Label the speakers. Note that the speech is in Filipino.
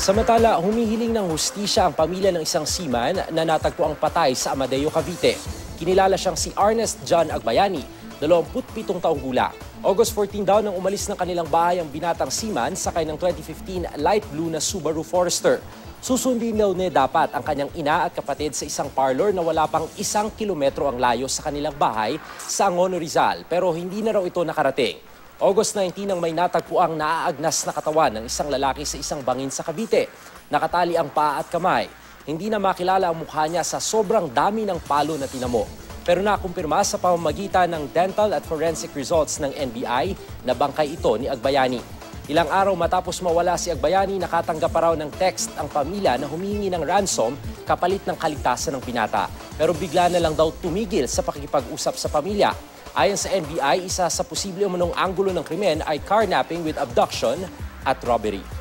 Speaker 1: Samantala, humihiling ng hustisya ang pamilya ng isang seaman na natagpo ang patay sa Amadeo, Cavite. Kinilala siyang si Ernest John Agbayani, 27 taong gulang. August 14 daw nang umalis ng kanilang bahay ang binatang seaman sakay ng 2015 light blue na Subaru Forester. Susundin daw niya dapat ang kanyang ina at kapatid sa isang parlor na wala pang isang kilometro ang layo sa kanilang bahay sa Angono Rizal pero hindi na raw ito nakarating. August 19 nang may natagpuang naaagnas na katawan ng isang lalaki sa isang bangin sa Cavite. Nakatali ang paa at kamay. Hindi na makilala ang mukha niya sa sobrang dami ng palo na tinamo. Pero nakumpirma sa pamamagitan ng dental at forensic results ng NBI na bangkay ito ni Agbayani. Ilang araw matapos mawala si Agbayani, nakatanggap pa raw ng text ang pamilya na humingi ng ransom kapalit ng kaligtasan ng binata. Pero bigla na lang daw tumigil sa pakikipag-usap sa pamilya. Ayon sa NBI, isa sa posible umunong anggulo ng krimen ay carnapping with abduction at robbery.